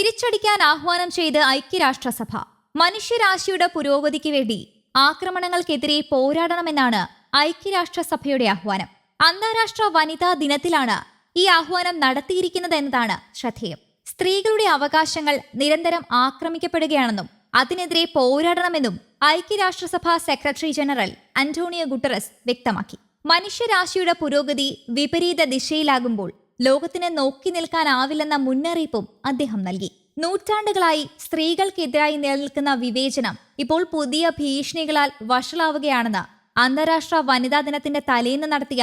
തിരിച്ചടിക്കാൻ ആഹ്വാനം ചെയ്ത് ഐക്യരാഷ്ട്രസഭ. മനുഷ്യരാശിയുടെ പുരോഗതിക്ക് വേണ്ടി ആക്രമണങ്ങൾക്കെതിരെ പോരാടണമെന്നാണ് ഐക്യരാഷ്ട്രസഭയുടെ ആഹ്വാനം. അന്താരാഷ്ട്ര വനിതാ ദിനത്തിലാണ് ഈ ആഹ്വാനം നടത്തിയിരിക്കുന്നത് എന്നതാണ് ശ്രദ്ധേയം. സ്ത്രീകളുടെ അവകാശങ്ങൾ നിരന്തരം ആക്രമിക്കപ്പെടുകയാണെന്നും അതിനെതിരെ പോരാടണമെന്നും ഐക്യരാഷ്ട്രസഭ സെക്രട്ടറി ജനറൽ അന്റോണിയോ ഗുട്ടറസ് വ്യക്തമാക്കി. മനുഷ്യരാശിയുടെ പുരോഗതി വിപരീത ദിശയിലാകുമ്പോൾ ലോകത്തിന് നോക്കി നിൽക്കാനാവില്ലെന്ന മുന്നറിയിപ്പും അദ്ദേഹം നൽകി. നൂറ്റാണ്ടുകളായി സ്ത്രീകൾക്കെതിരായി നിലനിൽക്കുന്ന വിവേചനം ഇപ്പോൾ പുതിയ ഭീഷണികളാൽ വഷളാവുകയാണെന്ന് അന്താരാഷ്ട്ര വനിതാ ദിനത്തിന്റെ തലേന്ന് നടത്തിയ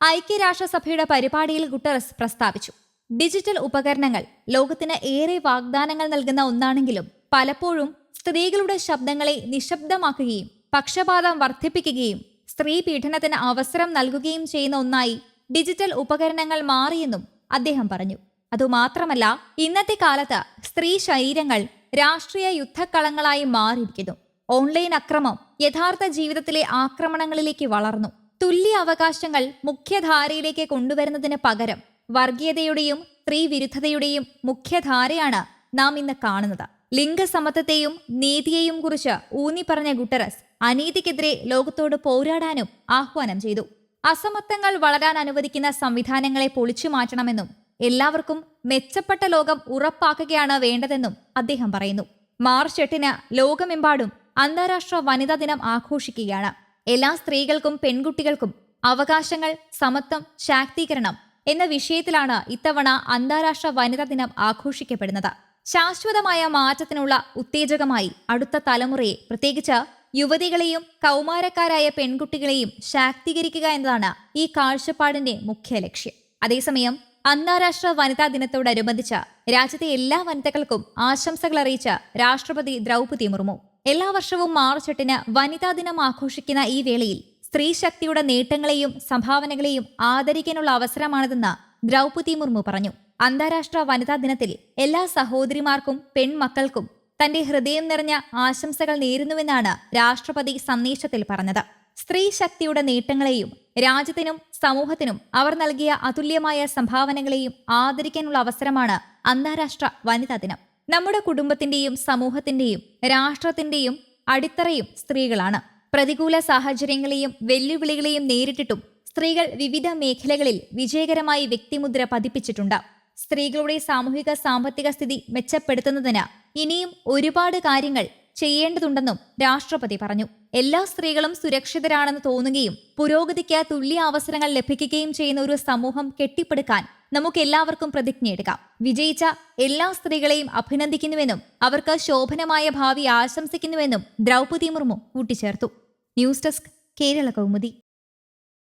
ഐക്യരാഷ്ട്രസഭയുടെ പരിപാടിയിൽ ഗുട്ടറസ് പ്രസ്താവിച്ചു. ഡിജിറ്റൽ ഉപകരണങ്ങൾ ലോകത്തിന് ഏറെ വാഗ്ദാനങ്ങൾ നൽകുന്ന ഒന്നാണെങ്കിലും പലപ്പോഴും സ്ത്രീകളുടെ ശബ്ദങ്ങളെ നിശബ്ദമാക്കുകയും പക്ഷപാതം വർദ്ധിപ്പിക്കുകയും സ്ത്രീ പീഡനത്തിന് അവസരം നൽകുകയും ചെയ്യുന്ന ഒന്നായി ഡിജിറ്റൽ ഉപകരണങ്ങൾ മാറിയെന്നും അദ്ദേഹം പറഞ്ഞു. അതുമാത്രമല്ല ഇന്നത്തെ കാലത്ത് സ്ത്രീ ശരീരങ്ങൾ രാഷ്ട്രീയ യുദ്ധക്കളങ്ങളായി മാറിയിരിക്കുന്നു. ഓൺലൈൻ അക്രമം യഥാർത്ഥ ജീവിതത്തിലെ ആക്രമണങ്ങളിലേക്ക് വളർന്നു. തുല്യ അവകാശങ്ങൾ മുഖ്യധാരയിലേക്ക് കൊണ്ടുവരുന്നതിന് പകരം വർഗീയതയുടെയും സ്ത്രീ വിരുദ്ധതയുടെയും മുഖ്യധാരയാണ് നാം ഇന്ന് കാണുന്നത്. ലിംഗസമത്വത്തെയും നീതിയെയും കുറിച്ച് ഊന്നി പറഞ്ഞ ഗുട്ടറസ് അനീതിക്കെതിരെ ലോകത്തോട് പോരാടാനും ആഹ്വാനം ചെയ്തു. അസമത്വങ്ങൾ വളരാൻ അനുവദിക്കുന്ന സംവിധാനങ്ങളെ പൊളിച്ചു മാറ്റണമെന്നും എല്ലാവർക്കും മെച്ചപ്പെട്ട ലോകം ഉറപ്പാക്കുകയാണ് വേണ്ടതെന്നും അദ്ദേഹം പറയുന്നു. മാർച്ച് എട്ടിന് ലോകമെമ്പാടും അന്താരാഷ്ട്ര വനിതാ ദിനം ആഘോഷിക്കുകയാണ്. എല്ലാ സ്ത്രീകൾക്കും പെൺകുട്ടികൾക്കും അവകാശങ്ങൾ സമത്വം ശാക്തീകരണം എന്ന വിഷയത്തിലാണ് ഇത്തവണ അന്താരാഷ്ട്ര വനിതാ ദിനം ആഘോഷിക്കപ്പെടുന്നത്. ശാശ്വതമായ മാറ്റത്തിനുള്ള ഉത്തേജകമായി അടുത്ത തലമുറയെ പ്രത്യേകിച്ച് യുവതികളെയും കൗമാരക്കാരായ പെൺകുട്ടികളെയും ശാക്തീകരിക്കുക എന്നതാണ് ഈ കാഴ്ചപ്പാടിന്റെ മുഖ്യ ലക്ഷ്യം. അതേസമയം അന്താരാഷ്ട്ര വനിതാ ദിനത്തോടനുബന്ധിച്ച് രാജ്യത്തെ എല്ലാ വനിതകൾക്കും ആശംസകൾ അറിയിച്ച രാഷ്ട്രപതി ദ്രൗപതി മുർമു. എല്ലാ വർഷവും മാർച്ച് എട്ടിന് വനിതാ ദിനം ആഘോഷിക്കുന്ന ഈ വേളയിൽ സ്ത്രീ ശക്തിയുടെ നേട്ടങ്ങളെയും സംഭാവനകളെയും ആദരിക്കാനുള്ള അവസരമാണിതെന്ന് ദ്രൗപതി മുർമു പറഞ്ഞു. അന്താരാഷ്ട്ര വനിതാ ദിനത്തിൽ എല്ലാ സഹോദരിമാർക്കും പെൺമക്കൾക്കും തന്റെ ഹൃദയം നിറഞ്ഞ ആശംസകൾ നേരുന്നുവെന്നാണ് രാഷ്ട്രപതി സന്ദേശത്തിൽ പറഞ്ഞത്. സ്ത്രീ ശക്തിയുടെ നേട്ടങ്ങളെയും രാജ്യത്തിനും സമൂഹത്തിനും അവർ നൽകിയ അതുല്യമായ സംഭാവനകളെയും ആദരിക്കാനുള്ള അവസരമാണ് അന്താരാഷ്ട്ര വനിതാ ദിനം. നമ്മുടെ കുടുംബത്തിന്റെയും സമൂഹത്തിന്റെയും രാഷ്ട്രത്തിന്റെയും അടിത്തറയും സ്ത്രീകളാണ്. പ്രതികൂല സാഹചര്യങ്ങളെയും വെല്ലുവിളികളെയും നേരിട്ടിട്ടും സ്ത്രീകൾ വിവിധ മേഖലകളിൽ വിജയകരമായി വ്യക്തിമുദ്ര പതിപ്പിച്ചിട്ടുണ്ട്. സ്ത്രീകളുടെ സാമൂഹിക സാമ്പത്തിക സ്ഥിതി മെച്ചപ്പെടുത്തുന്നതിന് ഇനിയും ഒരുപാട് കാര്യങ്ങൾ ചെയ്യേണ്ടതുണ്ടെന്നും രാഷ്ട്രപതി പറഞ്ഞു. എല്ലാ സ്ത്രീകളും സുരക്ഷിതരാണെന്ന് തോന്നുകയും പുരോഗതിക്ക് തുല്യ അവസരങ്ങൾ ലഭിക്കുകയും ചെയ്യുന്ന ഒരു സമൂഹം കെട്ടിപ്പടുക്കാൻ നമുക്ക് എല്ലാവർക്കും പ്രതിജ്ഞയെടുക്കാം വിജയിച്ച എല്ലാ സ്ത്രീകളെയും അഭിനന്ദിക്കുന്നുവെന്നും അവർക്ക് ശോഭനമായ ഭാവി ആശംസിക്കുന്നുവെന്നും ദ്രൗപതി മുർമു കൂട്ടിച്ചേർത്തു. News desk Kerala Kaumudi.